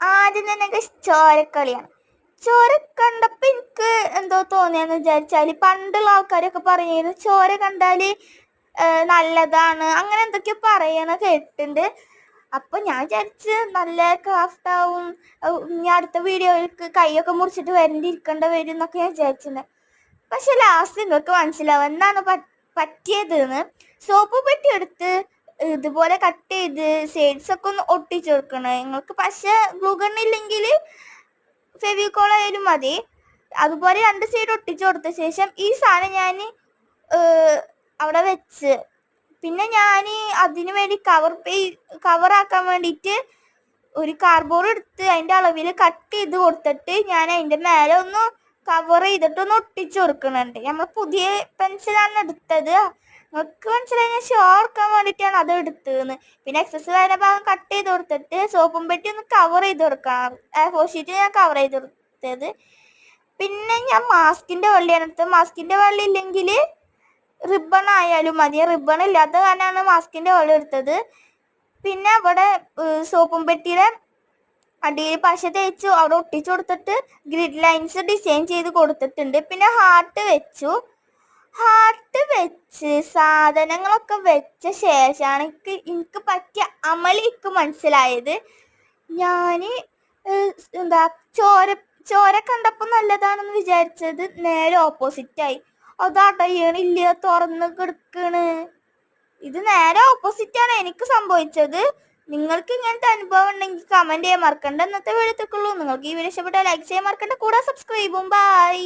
ആദ്യം തന്നെ ചോരക്കളിയാണ്. ചോര കണ്ടപ്പോ എനിക്ക് എന്തോ തോന്നിയെന്ന് വിചാരിച്ചാൽ പണ്ടുള്ള ആൾക്കാരൊക്കെ പറയുന്നത് ചോര കണ്ടാൽ നല്ലതാണ് അങ്ങനെ എന്തൊക്കെയോ പറയണ കേട്ടിട്ടുണ്ട്. അപ്പൊ ഞാൻ വിചാരിച്ച് നല്ല ക്രാഫ്റ്റ് ആവും. ഇനി അടുത്ത വീഡിയോയിലേക്ക് കൈയൊക്കെ മുറിച്ചിട്ട് വരണ്ടിരിക്കേണ്ട വരും എന്നൊക്കെ ഞാൻ വിചാരിച്ചിട്ടുണ്ട്. പക്ഷെ ലാസ്റ്റ് നിങ്ങൾക്ക് മനസ്സിലാവും എന്താണ് പറ്റിയത് സോപ്പ് പെട്ടി എടുത്ത് ഇതുപോലെ കട്ട് ചെയ്ത് ഷെയ്ഡ്സ് ഒക്കെ ഒന്ന് ഒട്ടിച്ചു കൊടുക്കണം നിങ്ങൾക്ക് പക്ഷെ ഗ്ലൂഗൺ ഇല്ലെങ്കിൽ ഫെവിക്കോൾ ആയാലും മതി. അതുപോലെ രണ്ട് സൈഡ് ഒട്ടിച്ചു കൊടുത്ത ശേഷം ഈ സാധനം ഞാൻ അവിടെ വെച്ച്. പിന്നെ ഞാൻ അതിന് വേണ്ടി കവർ പേ കവറാക്കാൻ വേണ്ടിയിട്ട് ഒരു കാർഡ്ബോർഡ് എടുത്ത് അതിന്റെ അളവിൽ കട്ട് ചെയ്ത് കൊടുത്തിട്ട് ഞാൻ അതിന്റെ മേലെ ഒന്ന് കവർ ചെയ്തിട്ട് ഒന്ന് ഒട്ടിച്ചു കൊടുക്കുന്നുണ്ട് നമ്മൾ പുതിയ പെൻസിലാണ് എടുത്തത്. നിങ്ങൾക്ക് മനസ്സിലായി ഷോ ഓർക്കാൻ വേണ്ടിയിട്ടാണ് അത് എടുത്തതെന്ന്. പിന്നെ എക്സസ് വരുന്ന ഭാഗം കട്ട് ചെയ്ത് കൊടുത്തിട്ട് സോപ്പും പെട്ടി ഒന്ന് കവർ ചെയ്ത് കൊടുക്കാം. ഫോർ ഞാൻ കവർ ചെയ്ത് കൊടുത്തത്. പിന്നെ ഞാൻ മാസ്കിന്റെ വള്ളിയാണ് എടുത്തത്. മാസ്കിന്റെ വള്ളി ഇല്ലെങ്കിൽ റിബൺ ആയാലും മതി. റിബൺ ഇല്ലാത്ത കാരണമാണ് മാസ്കിന്റെ വള്ളി എടുത്തത്. പിന്നെ അവിടെ സോപ്പും പെട്ടിയുടെ അടിയിൽ പശ തേച്ചു അവിടെ ഒട്ടിച്ചു കൊടുത്തിട്ട് ഗ്രിഡ് ലൈൻസ് ഡിസൈൻ ചെയ്ത് കൊടുത്തിട്ടുണ്ട്. പിന്നെ ഹാർട്ട് വെച്ചു. ഹാർട്ട് വെച്ച് സാധനങ്ങളൊക്കെ വെച്ച ശേഷമാണ് എനിക്ക് എനിക്ക് പറ്റിയ അമളി എനിക്ക് മനസ്സിലായത്. ഞാൻ എന്താ ചോര ചോര കണ്ടപ്പോൾ നല്ലതാണെന്ന് വിചാരിച്ചത് നേരെ ഓപ്പോസിറ്റായി ഇല്ല തുറന്ന് കിടക്കണ്. ഇത് നേരെ ഓപ്പോസിറ്റാണ് എനിക്ക് സംഭവിച്ചത്. നിങ്ങൾക്ക് ഇങ്ങനത്തെ അനുഭവം ഉണ്ടെങ്കിൽ കമന്റ് ചെയ്യാൻ മറക്കണ്ട. ഇന്നത്തെ വീഡിയോ നിങ്ങൾക്ക് ഈ വീഡിയോ ഇഷ്ടപ്പെട്ടാൽ ലൈക്ക് ചെയ്യാൻ മറക്കണ്ട. കൂടെ സബ്സ്ക്രൈബും ബൈ